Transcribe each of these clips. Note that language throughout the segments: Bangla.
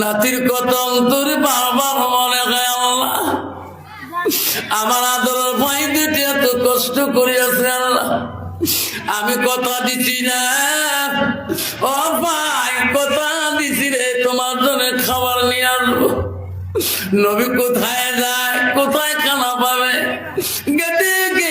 নাতির কত অন্তরে বারবার মনে হয় আল্লাহ আমার আদর ভাই দুটি এত কষ্ট করিয়াছে আল্লাহ আমি কথা দিছি না। ও ভাই, কথা দিছি রে, তোমার জন্য খাবার নিয়ে আসব। নবী কোথায় যায়, কোথায় খানা পাবে? গেটে গেটে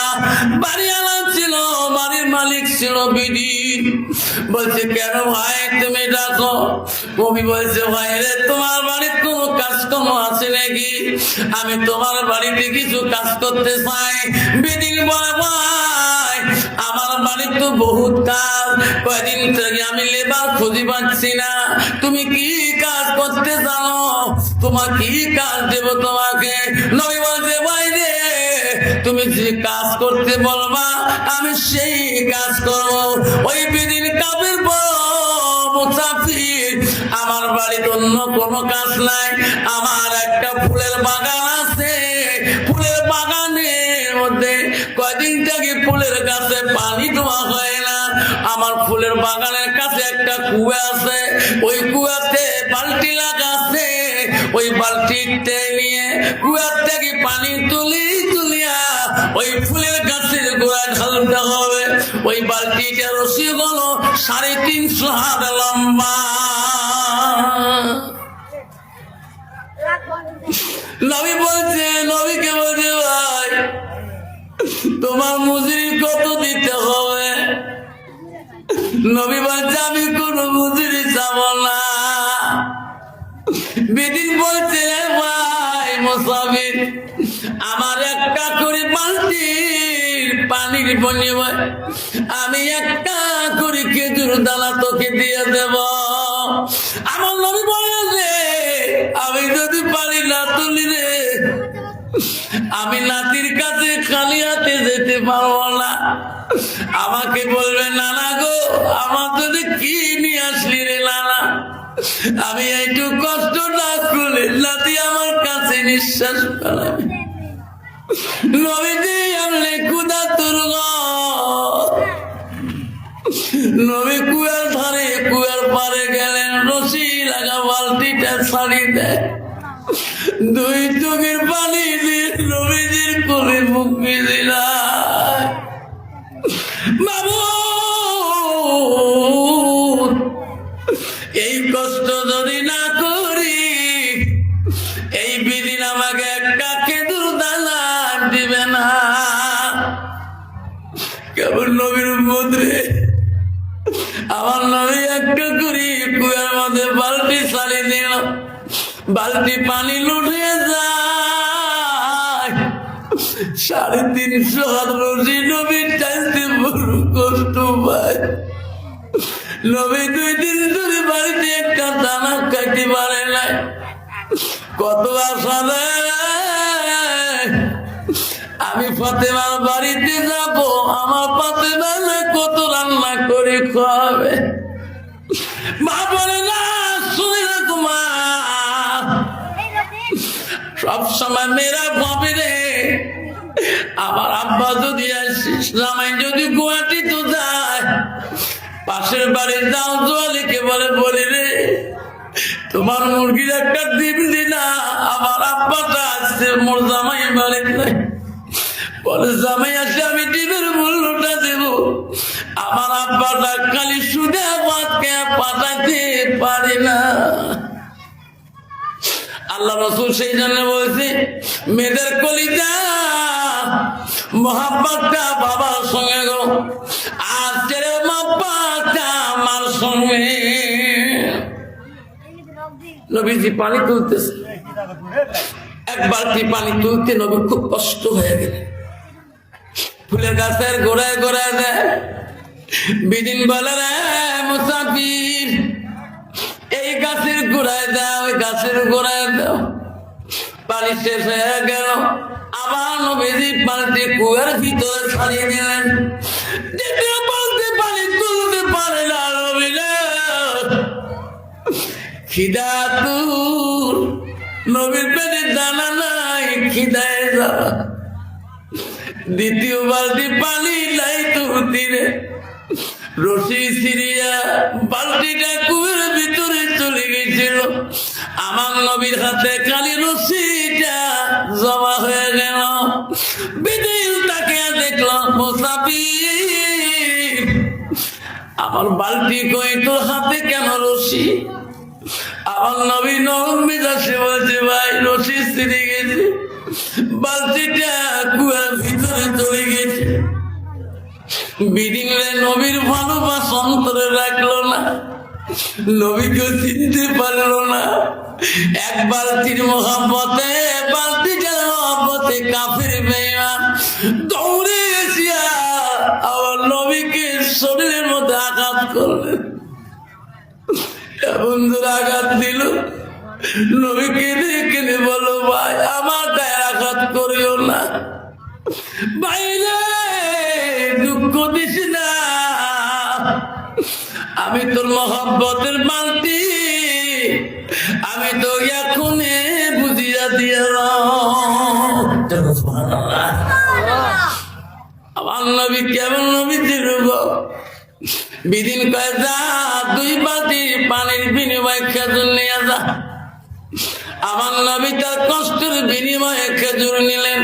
বাড়িওয়ালা ছিল, বাড়ির মালিক ছিল বলছে, কেন ভাই, তুমি ডাকো? কবি বলছে, ভাই রে, তোমার বাড়ির কাজকর্ম আছে নাকি? আমি তোমার বাড়িতে কিছু কাজ করতে চাই। বিদিন ভাই, আমার বাড়ির তো বহুত কাজ। কয়দিন থেকে আমি লেবার খুঁজে পাচ্ছি না। তুমি কি কাজ করতে জানো? তোমার কি কাজ দেব তোমাকে? নবী বলছে, ভাই রে তুমি যে কাজ করতে বলবা, আমি সেই কাজ করব। ওই বিদিন কাবের মুসাফির আমার বাড়িতে অন্য কোনো কাজ নাই। আমার একটা ফুলের বাগান আছে। ফুলের বাগানের মধ্যে কয়দিন থেকে ফুলের পানি দেওয়া হয় না। আমার ফুলের বাগানের কাছে একটা কুয়া আছে। ওই কুয়াতে বালতি লাগা আছে। ওই বালতিতে নিয়ে কুয়ার থেকে পানি তুলি ওই ফুলের গাছের গোড়া ঢালতে হবে। ওই বালতিটা রসি হলো সাড়ে তিনশো হাত লম্বা। নবী বলছে, নবীকে বলছে, ভাই, তোমার মজুরি কত দিতে হবে? নবী বলছে, আমি কোন মজুরি চাব না। বিদিন বলছে, ভাই মোসাফির আমার একটা করে বালতির পানির বনিয়ে আমি একটা করে খেজুর দানা তোকে দিয়ে দেব। আমার নবী বলেছে আমি যদি পারি না তুলি রে, আমি নাতির কাছে খালি হাতে যেতে পারব না। আমাকে বলবে, নানা গো, আমার যদি কি নিয়ে আসলি রে নানা? আমি একটু কষ্ট না করলে নাতি আমার কাছে নিঃশ্বাস ফেলাবে। নবীজি আনলে কুদা তুর্গ নবী কুয়ার ধারে কুয়ার পারে গেলেন, রশি লাগা বালতিটা ছাড়ি দেয়। দুই চোখের পানি দিয়ে নবীজির কোলে মুখ দিলাম কেবল নবীর মধ্যে আমার নবী একটা করি কুয়ার মধ্যে বালতি সারি দিল। বালতি পানি লুটিয়ে যায়। সাড়ে তিনশো হাত রশি নবী টাইতে বড় কষ্ট পায়। নবী দুই দিন ধরে বাড়িতে একটা দানা খাইতে পারে না কত আশা দেয় আমি ফাতেমার বাড়িতে যাব, আমার ফাতেমা কত রান্না করে খাওয়াবে? মা বলে, না, শুনে না তোমার সব সময় মেয়েরা ভাবে রে, আমার আব্বা যদি আসিস, জামাই যদি গুয়াহাটি তো যায়, পাশের বাড়ির দাও জোয়ালিকে বলে, বলি রে, তোমার মুরগির একটা ডিম দিনা, আমার আব্বাটা আসছে, মোর জামাই বাড়ি নাই। বলে, জামাই আসলে আমি ডিমের মূল্যটা দেব। আমার আব্বাটা খালি সুদে আমাকে পাঠাতে পারে না। আল্লাহ রসুল সেই জন্য বলছে, মেয়েদের কলিজা মহাব্বাটা বাবার সঙ্গে গো আর ছেড়ে মহাব্বাটা আমার সঙ্গে। নবীজি পানি তুলতেছে। এক বালতি পানি তুলতে নবী খুব কষ্ট হয়ে গেল ফুলের গাছের ঘোড়ায় গোড়ায় দে বিদিন বলে রে মুসাফির, এই গাছের ঘোড়ায় দাও ওই গাছের গোড়ায় দাও পানি শেষ হয়ে গেল। আবার নবীজি পানিটি কুয়ার ভিতরে ছাড়িয়ে দিলেন। দ্বিতীয় পানিতে পানি তুলতে পারে না নবীরা খিদা তুর, নবীর পেটে দানা নাই, খিদায় যাওয়া দ্বিতীয় বালতি পানি নাই তোর তীরে। রশি সিরিয়া বালতিটা কুয়ের ভিতরে চলে গেছিল। আমার নবীর হাতে খালি রশিটা জমা হয়ে গেল। বিদিন তাকে দেখল মুসাফির। আমার বালতি কই, তোর হাতে কেন রশি? আমার নবী নরম মেজাজে বলছে, ভাই, রশি ছিঁড়ে গেছে। বালতিটা কুয়ার ভিতরে চলে গেছে। বিদিনে নবীর ভালোবাসা অন্তরে রাখল না। নবীকে চিনতে পারল না। এক বালতির মহাব্বতে, বালতিটার মহাব্বতে কাফির বেইমান দৌড়ে এসিয়া আমার নবীকে শরীরের মধ্যে আঘাত করলেন। বন্ধুর আঘাত দিল। নবীকে দেখে বলো, ভাই, আমার গায়ে আঘাত করিও না। বাইরে দুঃখ দিস না। আমি তোর মহব্বতের বালতি আমি তো এখন বুঝিয়া দিয়া আমার নবী কেমন নবী ছিল বিদিন কয়ে, যা, দুই বালতি পানির বিনিময়ে খেজুর নিয়ে যা। আমার নবী তার কষ্টের বিনিময়ে খেজুর নিলেন।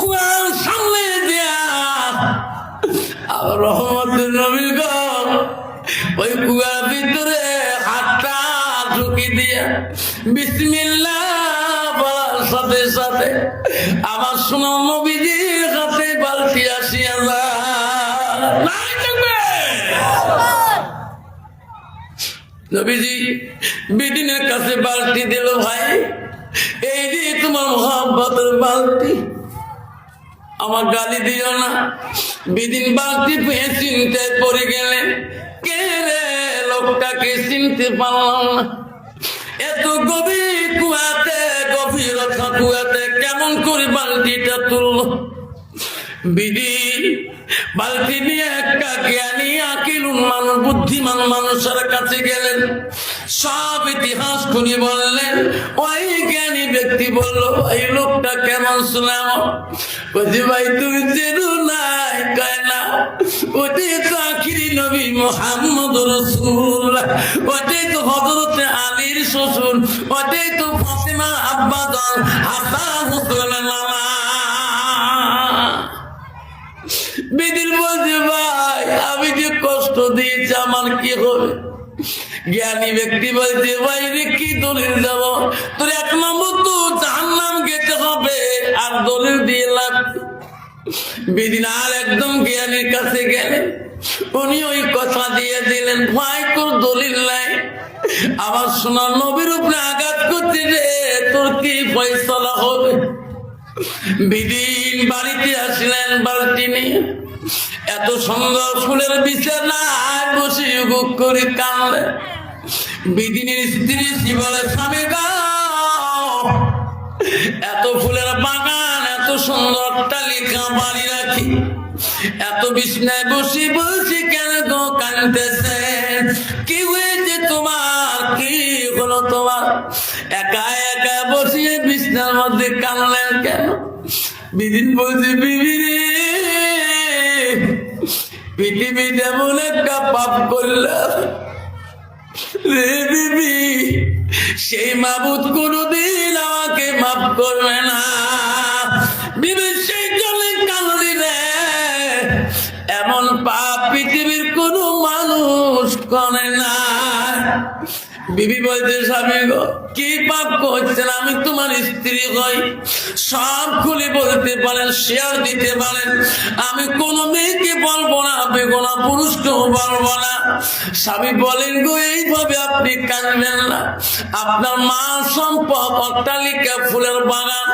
কুয়ার সামনে দিয়া রহমতের নবী গো ওই কুয়ার ভিতরে হাতটা ঢুকি দিয়া, বিসমিল্লাহ বলার সাথে সাথে আমার সোনা নবীজির হাতে বালতি আসিয়া যায় নাই থাকবে নবীজি বিদিনের কাছে বালতি দিল ভাই। এই যে তোমার মোহাম্মতের বালতি। আমার গালি দিও না। বিদিন বালতি পেয়ে চিনতে পড়ে গেলেন কে রে লোকটাকে চিনতে পারলাম না। এত গভীর কুয়াতে গভীরতা কুয়াতে কেমন করে বালতিটা তুললো? বিধি বালতি নিয়ে একটা জ্ঞানী আকিল মানুষ বুদ্ধিমান মানুষের কাছে গেলেন। সব ইতিহাস খুলে বললেন, ওই জ্ঞানী ব্যক্তি বলল, এই লোকটা কেমন শুনাম বলছি ভাই, তুমি চেনো নাই কয় না? ওটাই তো আখিরি নবী মোহাম্মদ রসুল্লাহ ওটাই তো হজরতে আলীর শ্বশুর। ওটাই তো ফাতেমা আব্বাদন হাসান হুসেন মামা। বিদিন বলছে, ভাই, আমি যে কষ্ট দিয়েছি, আমার কি হবে? জ্ঞানী ব্যক্তি বলছে, ভাই রে, কি দলিল যাব তোর এক নম্বর তো জাহান্নাম গেতে হবে, আর দলিল দিয়ে লাভ? বিদিন আর একদম জ্ঞানীর কাছে গেলেন উনি ওই কথা দিয়ে দিলেন, ভাই, তোর দলিল নাই। আমার সোনার নবীর উপরে আঘাত করতে রে, তোর কি ফয়সলা হবে? বিদিন বাড়িতে আসলেন বালতি নিয়ে। এত সুন্দর ফুলের বিছানায় বসে বুক করে কানলেন বিদিনের স্ত্রী শিবলে স্বামী এত ফুলের বাগান, এত সুন্দর তালিকা বাড়ি রাখি। এত বিছনায় বসে বসে কেন গো কানতেছে কি হয়েছে তোমার? কি হলো তোমার? একা একা বসিয়ে বিছনার মধ্যে কানলেন কেন? বিদিন বলছে বিবি রে পৃথিবীতে এমন একটা পাপ করলাম। রে বিবি, সেই মাবুদ কোনদিন আমাকে মাফ করবে না। বিবি, সেই জলে কান্দি রে এমন পাপ পৃথিবীর কোন মানুষ করে না। বিবি বলতে স্বামী গো, কি পাপ করছেন? আমি তোমার স্ত্রী হই সব খুলে বলতে পারেন, শেয়ার দিতে পারেন। আমি কোন মেয়েকে বলব না, বেগোনা পুরুষকেও বলব না। স্বামী বলেন, গো, এইভাবে আপনি কাঁদবেন না। আপনার মা সম্পদ, অট্টালিকা, ফুলের বাগান।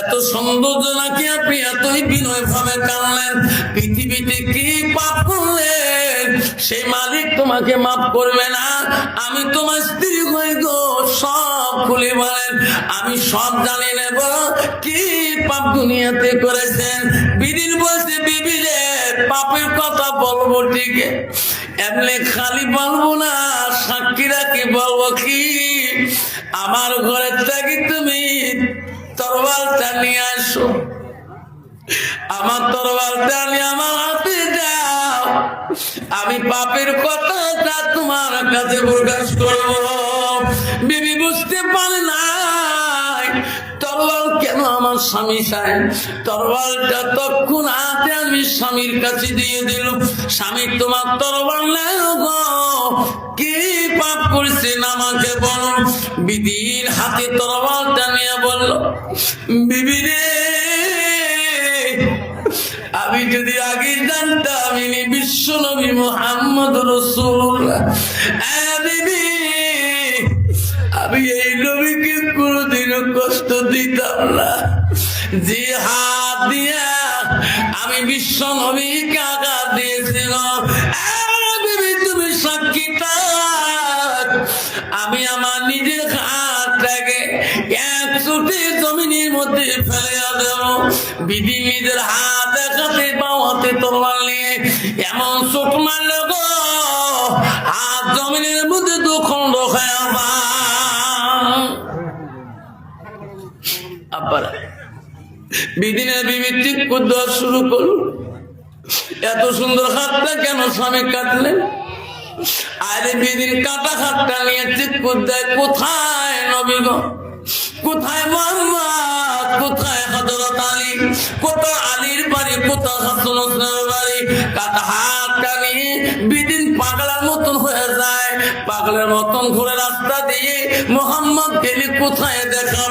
এত সৌন্দর্য নাকি আপনি এতই বিনয় ভাবে কানলেন পৃথিবীতে কি পাপ করলেন? সেই মালিক তোমাকে মাফ করবে না। আমি তোমার স্ত্রী হয়ে গো, সব খুলে বলেন। আমি সব জানি নেব। কি পাপ দুনিয়াতে করেছেন? বিদিন বলছে, বিবি পাপের কথা বলব ঠিক। এমনি খালি বলব না সাক্ষীরা কি বলব কি? আমার ঘরের থেকে তুমি তরবারটা নিয়ে আসো। আমার তরবারটা নিয়ে আমার হাতে যাও আমি পাপের কথাটা তোমার কাছে প্রকাশ করব। বিবি বুঝতে পারে নাই। তরবাল কেন আমার স্বামী চাই তরবালটা তখন হাতে আমি স্বামীর কাছে দিয়ে দিল স্বামী, তোমার তরবাল কি পাপ করেছেন আমাকে বলো? বিধির হাতে তরবালটা নিয়ে বলল, বিবি রে আমি যদি আগে জানতাম বিশ্ব নবী মোহাম্মদ রসুল্লাহ আমি এই নবীকে কোনোদিনও কষ্ট দিতাম না। যে হাত দিয়া আমি বিশ্ব নবীকে আঘাত দিয়েছিলাম তুমি সাক্ষী আমি আমার নিজের হাতটাকে চুটি জমিনের মধ্যে ফেলে দেব। বিধি হাত দেখাতে বাওয়াতে তোমার নিয়ে এমন চোখ মারল গো, হাত জমিনের মধ্যে দুখণ্ড কুদ্দোয়া শুরু করুন। এত সুন্দর হাতটা কেন স্বামী কাটলেন? আরে বেদিন কাটা হাতটা নিয়ে চিৎকুর দেয় কোথায় নবী গো কোথায় মোহাম্মদ? কোথায় হজরত আলী? কোথায় আলীর বাড়ি? কোথায় হাসান বাড়ি? কাটা হাতটা নিয়ে বিদিন পাগলার হয়ে যায়। পাগলের ঘুরে রাস্তা দিয়ে মোহাম্মদ কোথায় দেখা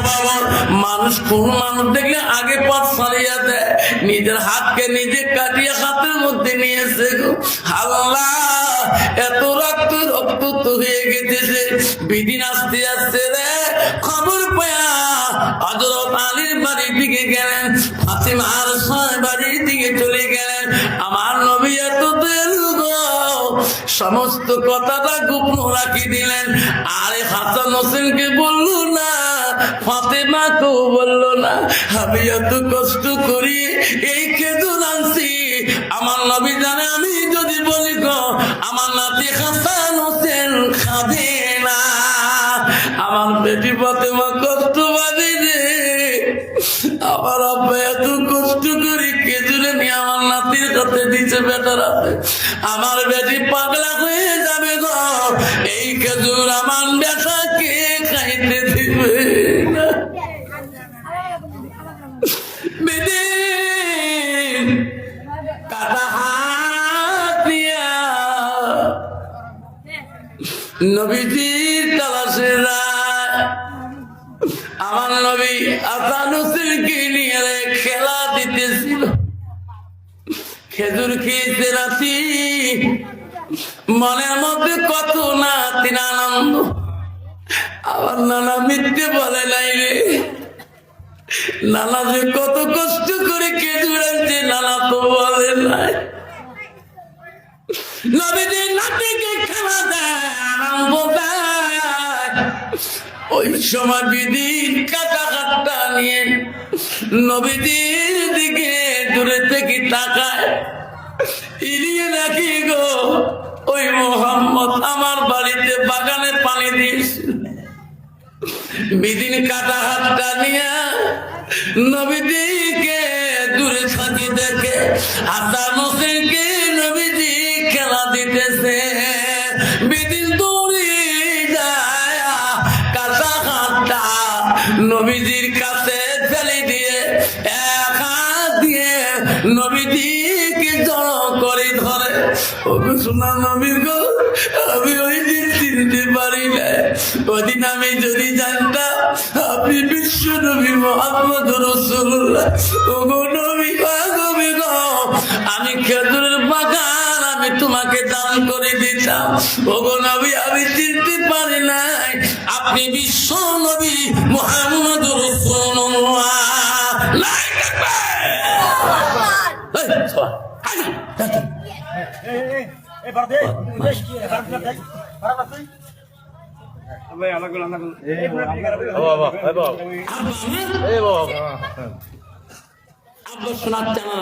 মানুষ কোন মানুষ দেখলে আগে পথ সারিয়ে দেয়। নিজের হাতকে নিজে কাটিয়ে হাতের মধ্যে নিয়েছে আল্লাহ, এত রক্ত রক্ত হয়ে গেছে বিদিন আসতে আসতে রে, খবর পায়া হজরত আলীর বাড়ির দিকে গেলেন, ফাতিমার বাড়ির দিকে চলে গেলেন। আমার নবী এত সমস্ত কথাটা গোপন রাখি দিলেন। আরে হাসান হোসেনকে বলল না ফাতেমাকেও বলল না, আমি এত কষ্ট করি এই খেদুর আনছি। আমার নবী জানে, আমি যদি বলি গো, আমার নাতি হাসান হোসেন খাবে না। আমার বেটি ফাতেমা কষ্ট পাবে রে। আমার আব্বা এত কষ্ট করি খেজুরে নিয়ে আমার নাতির কাছে দিচ্ছে বেটার। হাতে আমার বেটি পাগলা হয়ে যাবে গো। এই খেজুর আমার বেটাকে খাইতে দিবে না? বিদিন কাটা হাত দিয়া আসান হোসেনকে নিয়ে খেলা দিতেছিল। খেজুর খেয়েছে রাতি মনের মধ্যে কত না তিন আনন্দ আমার নানা মিথ্যে বলে নাই রে। নানা যে কত কষ্ট করে খেজুর আনছে নানা তো বলে নাই। নবীজি নাতিকে খেলা দেয়, আনন্দ দেয়। ওই সময় বিদিন কাটা কাটা নিয়ে নবীজির দিকে দূরে থেকে তাকায়। ইলিয়ে নাকি গো, ওই মোহাম্মদ আমার বাড়িতে বাগানে পানি দিয়েছিল বিদিন কাটা হাতটা নিয়ে নবীজিকে দূরে থাকি দেখে হাসান হোসেনকে নবীজি খেলা দিতেছে। নবীজির কাছে ফেলে দিয়ে, এক হাত দিয়ে নবীজিকে জড়ো করে ধরে। ওকে শোনা নবীর গো, আমি ওই দিন চিনতে পারি না। ওদিন আমি যদি জানতাম, আপনি বিশ্ব নবী মোহাম্মদ রসুল্লাহ। ওগো নবী গো গো, আমি খেজুরের বাগান আমি তোমাকে দান করে দিতাম। ওগো নবী, আমি চিনতে আপনি বিশ্ব নবী মোহাম্মদ থাকবে। এই, না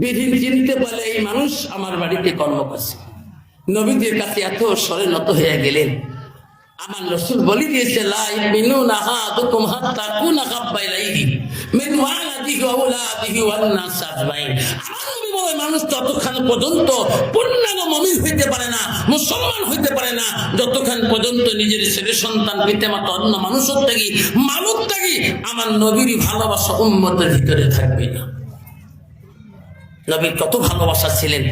বিধি চিনতে মানুষ আমার বাড়িতে কর্ম করছে। নবীদের কাছে এত নত হয়ে গেলেন। আমার রসুল বলি দিয়েছে লাই মিনু নাহা তো তোমার তাকু না কাব্বাই লাইহি মিন ওয়ালাদিহি ওয়া আওলাদিহি ওয়ান নাস আজমাইন। মানুষ ততক্ষণ পর্যন্ত পূর্ণাঙ্গ মুমিন হইতে পারে না, মুসলমান হইতে পারে না। যতক্ষণ পর্যন্ত নিজের ছেলে সন্তান পিতামাতা অন্য মানুষের থাকি মানব থাকি, আমার নবীর ভালোবাসা উম্মতের ভিতরে থাকবে না। নবীর কত ভালোবাসা ছিলেন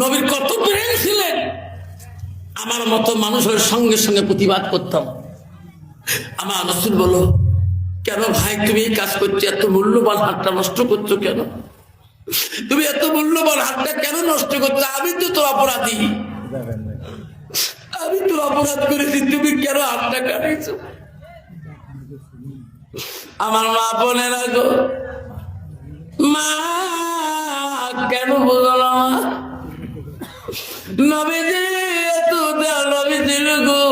নবীর কত প্রেম ছিলেন। আমার মতো মানুষের সঙ্গে সঙ্গে প্রতিবাদ করতাম। আমার রসুল বলো, কেন ভাই তুমি এই কাজ করছ, এত মূল্যবান হাতটা নষ্ট করছ কেন? তুমি এত মূল্যবান হাতটা কেন নষ্ট করছ? আমি তো তোর অপরাধী। আমি তোর অপরাধ করেছি, তুমি কেন হাতটা কাটিয়েছো আমার মা বোনেরা গো, মা, কেন বুঝলো না? নবীজি এত দেও নবীজি গো।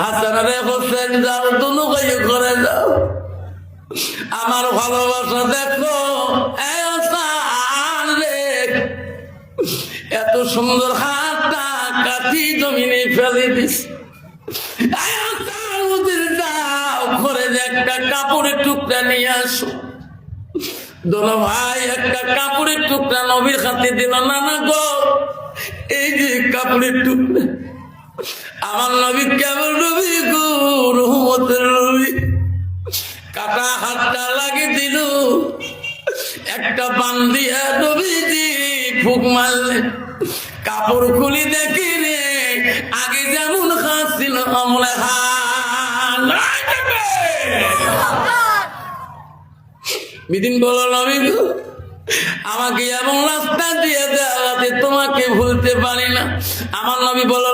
হাসানারে হোসেন, যাও, দুনু কই করে যাও। আমার ভালোবাসা দেখো এত সুন্দর হাতটা কাঠি জমিনে ফেলে দিস। ঘরে একটা কাপড়ের টুকরা নিয়ে আসো। দোনো ভাই, একটা কাপড়ের টুকরা নবীর হাতে দিল না না গো এই যে কাপড়ের টুকরা। আমার নবী কেমন নবী গো? রহমতের নবী। কাটা হাতটা লাগে দিল। একটা বান্দিয়া নবীজি ফুক মারলে। কাপড় খুলি দেখি রে আগে যেমন খাচ্ছিল আমলে বিদিন বলো নবী গো, আমাকে এবং রাস্তা দিয়ে দেওয়াতে তোমাকে ভুলতে পারি না। আমার নবী বলো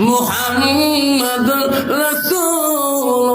মুহাম্মদ রসুল্লাহ